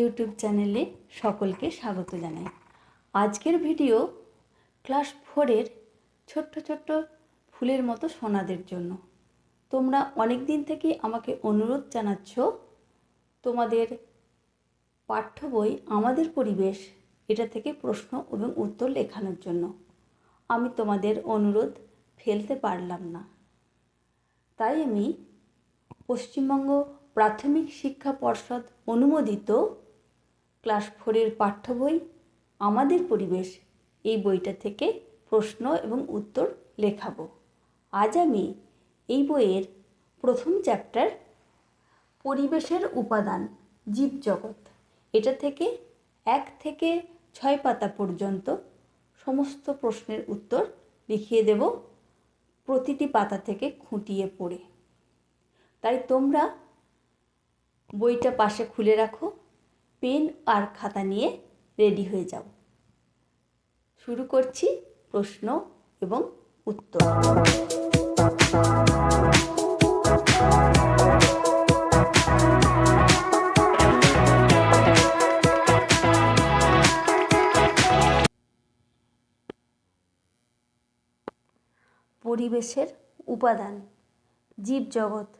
YouTube চ্যানেলে সকলকে স্বাগত জানাই। আজকের ভিডিও ক্লাস ফোরের ছোট্ট ছোট্ট ফুলের মতো সোনাদের জন্য। তোমরা অনেক দিন থেকেই আমাকে অনুরোধ জানাচ্ছ, তোমাদের পাঠ্য বই আমাদের পরিবেশ, এটা থেকে প্রশ্ন এবং উত্তর লেখানোর জন্য। আমি তোমাদের অনুরোধ ফেলতে পারলাম না। তাই আমি পশ্চিমবঙ্গ প্রাথমিক শিক্ষা পর্ষদ অনুমোদিত ক্লাস ফোরের পাঠ্য বই, আমাদের পরিবেশ, এই বইটা থেকে প্রশ্ন এবং উত্তর লেখাবো। আজ আমি এই বইয়ের প্রথম চ্যাপ্টার পরিবেশের উপাদান, জীবজগৎ। এটা থেকে এক থেকে ছয় পাতা পর্যন্ত সমস্ত প্রশ্নের উত্তর লিখিয়ে দেব প্রতিটি পাতা থেকে খুঁটিয়ে পড়ে। তাই তোমরা বইটা পাশে খুলে রাখো। পেন আর খাতা নিয়ে রেডি হয়ে যাও। শুরু করছি প্রশ্ন এবং উত্তর। পরিবেশের উপাদান, জীবজগৎ,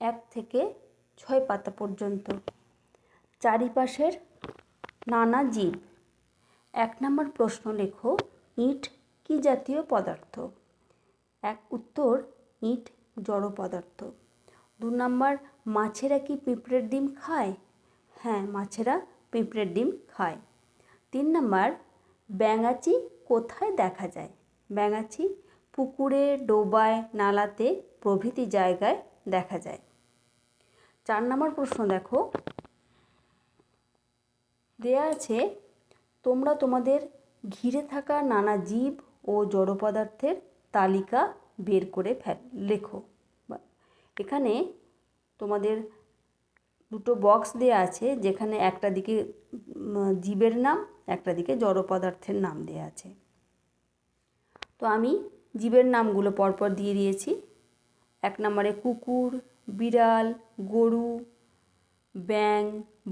এক থেকে ছয় পাতা পর্যন্ত। চারিপাশের নানা জীব। এক নম্বর প্রশ্ন লেখো, ইট কি জাতীয় পদার্থ? এক উত্তর, ইট জড় পদার্থ। দু নম্বর, মাছেরা কি পিঁপড়ের ডিম খায়? হ্যাঁ মাছেরা পিঁপড়ের ডিম খায়। তিন নম্বর, ব্যাঙাচি কোথায় দেখা যায়? ব্যাঙাচি পুকুরে, ডোবায়, নালাতে প্রভৃতি জায়গায় দেখা যায়। চার নম্বর প্রশ্ন দেখো দেয়া আছে, তোমরা তোমাদের ঘিরে থাকা নানা জীব ও জড় পদার্থের তালিকা বের করে ফেল, লেখো। এখানে তোমাদের দুটো বক্স দেওয়া আছে, যেখানে একটা দিকে জীবের নাম, একটা দিকে জড় পদার্থের নাম দেওয়া আছে। তো আমি জীবের নামগুলো পরপর দিয়ে দিয়েছি। এক নম্বরে কুকুর, বিড়াল, গরু ব্যাং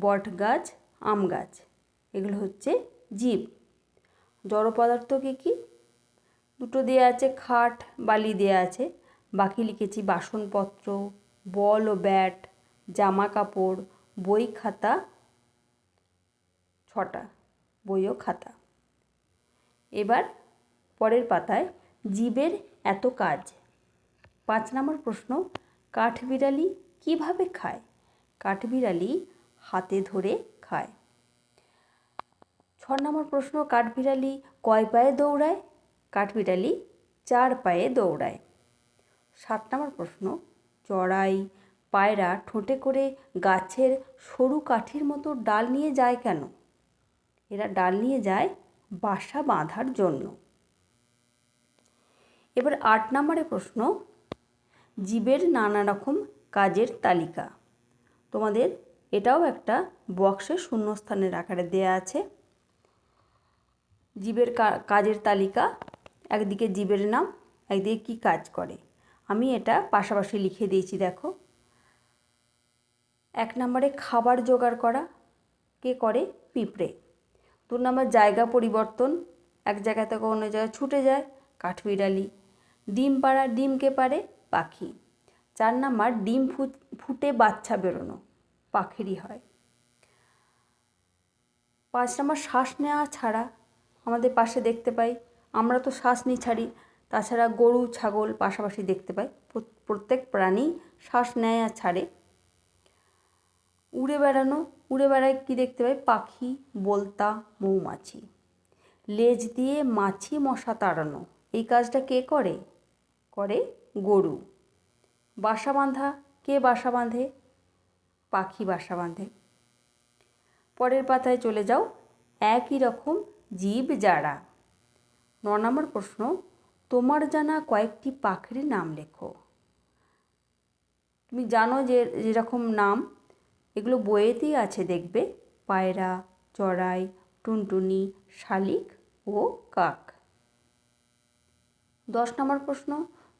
বট গাছ আম গাছ। এগুলো হচ্ছে জীব। জড় পদার্থ কী? কী দুটো দেওয়া আছে, খাট, বালি দেওয়া আছে। বাকি লিখেছি বাসনপত্র, বল ও ব্যাট, জামা কাপড়, বই খাতা, ছটা, বই ও খাতা। এবার পরের পাতায় জীবের এত কাজ। পাঁচ নম্বর প্রশ্ন, কাঠবিড়ালি কীভাবে খায়? কাঠবিড়ালি হাতে ধরে খায়। ছ নম্বর প্রশ্ন, কাঠবিড়ালি কয় পায়ে দৌড়ায়? কাঠবিড়ালি চার পায়ে দৌড়ায়। সাত নম্বর প্রশ্ন, চড়াই পায়রা ঠোঁটে করে গাছের সরু কাঠির মতো ডাল নিয়ে যায় কেন? এরা ডাল নিয়ে যায় বাসা বাঁধার জন্য। এবার আট নম্বরে প্রশ্ন, জীবের নানা রকম কাজের তালিকা। তোমাদের এটাও একটা বক্সের শূন্যস্থানের আকারে দেয়া আছে। জীবের কাজের তালিকা, একদিকে জীবের নাম, একদিকে কী কাজ করে। আমি এটা পাশাপাশি লিখে দিয়েছি, দেখো। এক নম্বরে খাবার জোগাড় করা, কে করে? পিঁপড়ে। দু নম্বর জায়গা পরিবর্তন, এক জায়গা থেকে অন্য জায়গায় ছুটে যায়, কাঠবিড়ালি। ডিম পাড়া, ডিমকে পারে পাখি। চার নাম্বার, ডিম ফুটে বাচ্চা বেরোনো। পাখিরই হয়। পাঁচ নাম্বার শ্বাস নেওয়া ছাড়া আমাদের পাশে দেখতে পাই, আমরা তো শ্বাস নিই ছাড়ি, তাছাড়া গরু, ছাগল পাশাপাশি দেখতে পাই। প্রত্যেক প্রাণী শ্বাস নেয় আর ছাড়ে। উড়ে বেড়ানো, উড়ে বেড়ায় কী দেখতে পাই? পাখি, বলতা, মৌমাছি। লেজ দিয়ে মাছি মশা তাড়ানো, এই কাজটা কে করে? করে গরু। বাসা বাঁধা, কে বাসা বাঁধে? পাখি বাসা বাঁধে। পরের পাতায় চলে যাও একই রকম জীব যারা। ন নম্বর প্রশ্ন, তোমার জানা কয়েকটি পাখির নাম লেখো। তুমি জানো যে যেরকম নাম, এগুলো বইয়েতেই আছে দেখবে। পায়রা, চড়াই, টুনটুনি, শালিক ও কাক। দশ নম্বর প্রশ্ন,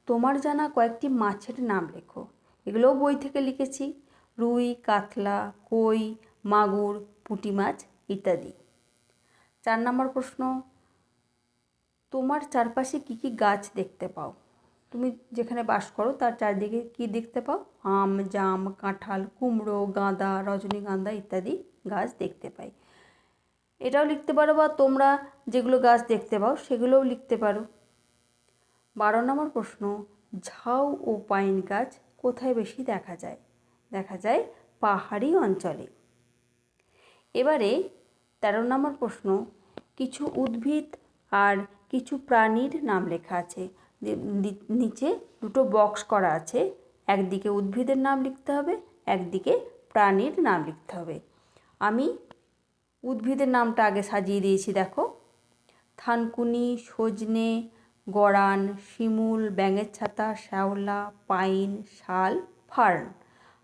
তোমার জানা কয়েকটি মাছের নাম লেখো। এগুলোও বই থেকে লিখেছি। রুই, কাতলা, কই, মাগুর, পুঁটি মাছ ইত্যাদি। চার নম্বর প্রশ্ন, তোমার চারপাশে কী কী গাছ দেখতে পাও? তুমি যেখানে বাস করো, তার চারদিকে কী দেখতে পাও? আম, জাম, কাঁঠাল, কুমড়ো, গাঁদা, রজনীগন্ধা ইত্যাদি গাছ দেখতে পাই। এটাও লিখতে পারো বা তোমরা যেগুলো গাছ দেখতে পাও, সেগুলোও লিখতে পারো। বারো নম্বর প্রশ্ন, ঝাউ ও পাইন গাছ কোথায় বেশি দেখা যায়? দেখা যায় পাহাড়ি অঞ্চলে। এবারে তেরো নম্বর প্রশ্ন, কিছু উদ্ভিদ আর কিছু প্রাণীর নাম লেখা আছে। নিচে দুটো বক্স করা আছে। একদিকে উদ্ভিদের নাম লিখতে হবে, একদিকে প্রাণীর নাম লিখতে হবে। আমি উদ্ভিদের নামটা আগে সাজিয়ে দিয়েছি, দেখো। থানকুনি, সজনে গড়ান শিমুল, ব্যাঙের ছাতা, শ্যাওলা, পাইন, শাল, ফার্ন।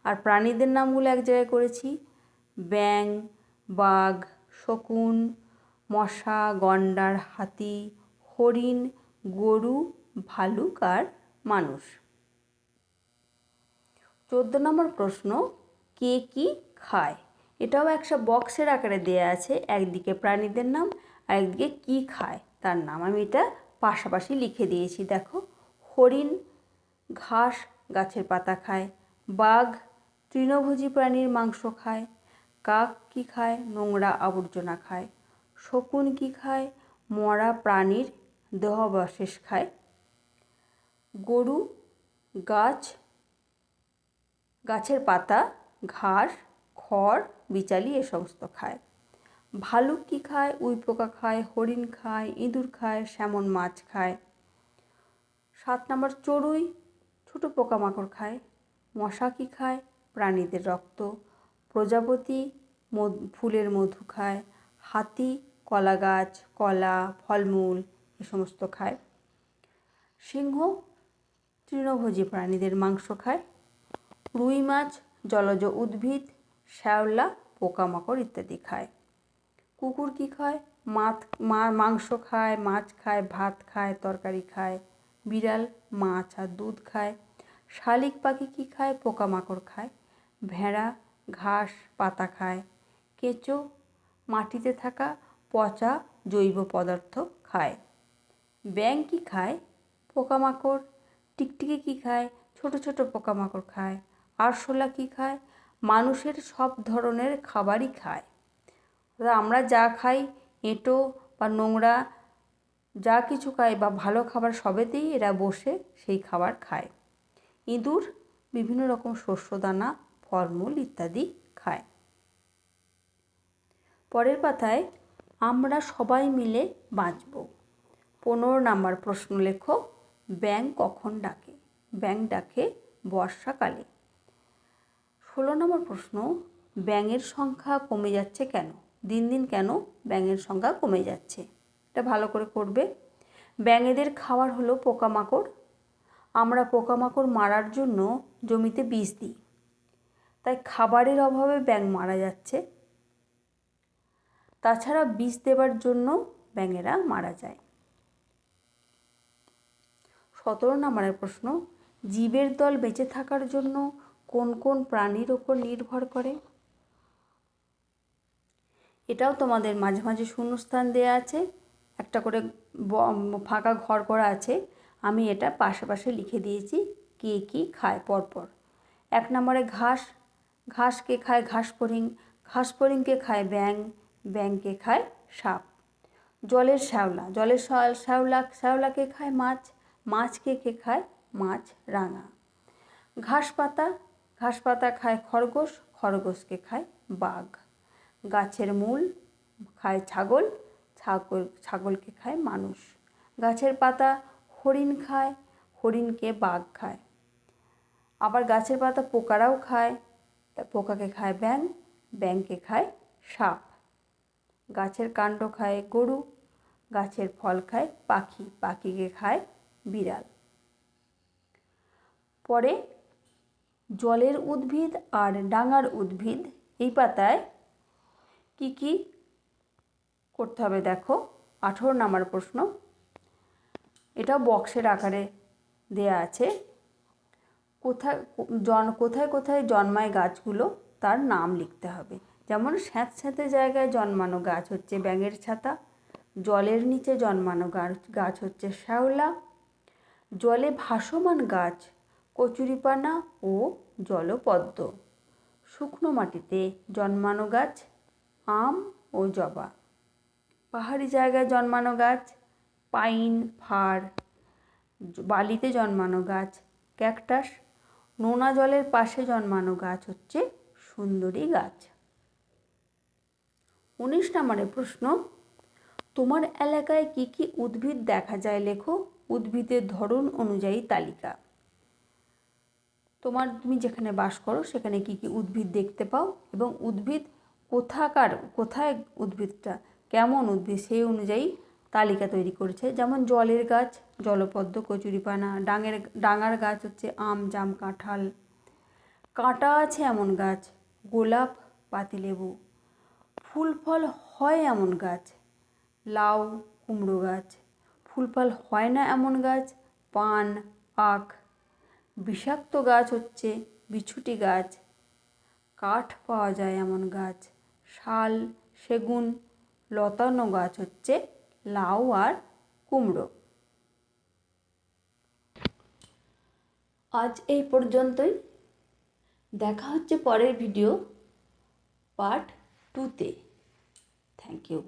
আর প্রাণীদের নামগুলো এক জায়গায় করেছি। ব্যাং বাঘ, শকুন, মশা, গন্ডার, হাতি, হরিণ, গরু, ভালুক আর মানুষ। চোদ্দ নম্বর প্রশ্ন, কে কি খায়? এটাও একটা বক্সের আকারে দেয়া আছে, একদিকে প্রাণীদের নাম আর একদিকে কী খায়, তার নাম। আমি এটা পাশাপাশি লিখে দিয়েছি, দেখো। হরিণ, ঘাস, গাছের পাতা খায়। বাঘ তৃণভোজী প্রাণীর মাংস খায়, কাক কী খায়, নোংরা আবর্জনা খায়। শকুন কী খায়, মরা প্রাণীর দেহাবশেষ খায়। গরু, গাছ, গাছের পাতা, ঘাস, খড়, বিচালি এ সমস্ত খায়। ভালুক কী খায়, উই পোকা খায়, হরিণ খায়, ইঁদুর খায় স্যামন মাছ খায়। সাত নম্বর চড়ুই, ছোটো পোকামাকড় খায়। মশা কী খায় প্রাণীদের রক্ত, প্রজাপতি ফুলের মধু খায়, হাতি কলা গাছ কলা, ফলমূল এ সমস্ত খায়। সিংহ তৃণভোজী প্রাণীদের মাংস খায়। রুই মাছ, জলজ উদ্ভিদ, শ্যাওলা, পোকামাকড় ইত্যাদি খায়। কুকুর কী খায়? মাছ মাংস খায়, মাছ খায়, ভাত খায়, তরকারি খায়, বিড়াল, মাছ আর দুধ খায়। শালিক পাখি কী খায়? পোকামাকড় খায়। ভেড়া, ঘাস, পাতা খায়। কেঁচো, মাটিতে থাকা পচা জৈব পদার্থ খায়। ব্যাং কী খায়? পোকামাকড়। টিকটিকি কী খায়? ছোট ছোট পোকামাকড় খায়। আরশোলা কী খায়? মানুষের সব ধরনের খাবারই খায়। আমরা যা খাই, এঁটো বা নোংরা, যা কিছু খাই বা ভালো খাবার সবেতেই এরা বসে সেই খাবার খায়। ইঁদুর, বিভিন্ন রকম শস্য দানা ফলমূল ইত্যাদি খায়। পরের পাতায় আমরা সবাই মিলে বাঁচব। পনেরো নাম্বার প্রশ্ন লেখো ব্যাং কখন ডাকে? ব্যাং ডাকে বর্ষাকালে। ষোলো নম্বর প্রশ্ন, ব্যাঙের সংখ্যা কমে যাচ্ছে কেন? দিন দিন কেন ব্যাঙের সংখ্যা কমে যাচ্ছে? এটা ভালো করে করবে। ব্যাঙেদের খাবার হলো পোকামাকড়। আমরা পোকামাকড় মারার জন্য জমিতে বীজ দিই। তাই খাবারের অভাবে ব্যাঙ মারা যাচ্ছে। তাছাড়া বিষ দেবার জন্য ব্যাঙেরা মারা যায়। সতেরো নম্বরের প্রশ্ন, জীবের দল বেঁচে থাকার জন্য কোন কোন প্রাণীর ওপর নির্ভর করে? এটাও তোমাদের মাঝে মাঝে শূন্যস্থান দেওয়া আছে। একটা করে ফাঁকা ঘর করা আছে। আমি এটা পাশে পাশে লিখে দিয়েছি, কে কী খায় পরপর। এক নম্বরে ঘাস ঘাসকে খায় ঘাস ফড়িং ঘাস ফড়িংকে খায় ব্যাং ব্যাংকে খায় সাপ। জলের শ্যাওলা জলের শ্যাওলা, শ্যাওলাকে খায় মাছ, মাছকে কে খায় মাছ, রাঙা। ঘাস পাতা ঘাস পাতা খায় খরগোশ, খরগোশকে খায় বাঘ। গাছের মূল খায় ছাগল ছাগল, ছাগলকে খায় মানুষ। গাছের পাতা হরিণ খায়, হরিণকে বাঘ খায়। আবার গাছের পাতা পোকারাও খায় তা পোকাকে খায় ব্যাং ব্যাংকে খায় সাপ। গাছের কাণ্ড খায় গরু, গাছের ফল খায় পাখি, পাখিকে খায় বিড়াল। পরে জলের উদ্ভিদ আর ডাঙার উদ্ভিদ এই পাতায় কি কি করতে হবে দেখো? আঠেরো নাম্বার প্রশ্ন। এটা বক্সের আকারে দেয়া আছে। কোথায়, জন, কোথায় কোথায় জন্মায় গাছগুলো তার নাম লিখতে হবে। যেমন স্যাঁতস্যাঁতে জায়গায় জন্মানো গাছ হচ্ছে ব্যাঙের ছাতা, জলের নিচে জন্মানো গাছ গাছ হচ্ছে শ্যাওলা, জলে ভাসমান গাছ কচুরিপানা ও জলপদ্ম। শুকনো মাটিতে জন্মানো গাছ আম ও জবা। পাহাড়ি জায়গায় জন্মানো গাছ পাইন, ফার, বালিতে জন্মানো গাছ ক্যাকটাস নোনা জলের পাশে জন্মানো গাছ হচ্ছে সুন্দরী গাছ। উনিশ নম্বরের প্রশ্ন, তোমার এলাকায় কি কি উদ্ভিদ দেখা যায় লেখো? উদ্ভিদের ধরন অনুযায়ী তালিকা। তোমার, তুমি যেখানে বাস করো সেখানে কি কি উদ্ভিদ দেখতে পাও এবং উদ্ভিদ কোথাকার, কোথায় উদ্ভিদটা, কেমন উদ্ভিদ সেই অনুযায়ী তালিকা তৈরি করেছে। যেমন জলের গাছ, জলপদ্ম, কচুরিপানা, ডাঙের, ডাঙার গাছ হচ্ছে আম, জাম, কাঁঠাল। কাঁটা আছে এমন গাছ, গোলাপ, পাতিলেবু। ফুল ফল হয় এমন গাছ, লাউ, কুমড়ো গাছ। ফুল ফল হয় না এমন গাছ, পান, আখ। বিষাক্ত গাছ হচ্ছে বিছুটি গাছ। কাঠ পাওয়া যায় এমন গাছ, শাল, সেগুন, লতানো গাছ হচ্ছে লাউ আর কুমড়ো। আজ এই পর্যন্তই। দেখা হচ্ছে পরের ভিডিও পার্ট টুতে থ্যাংক ইউ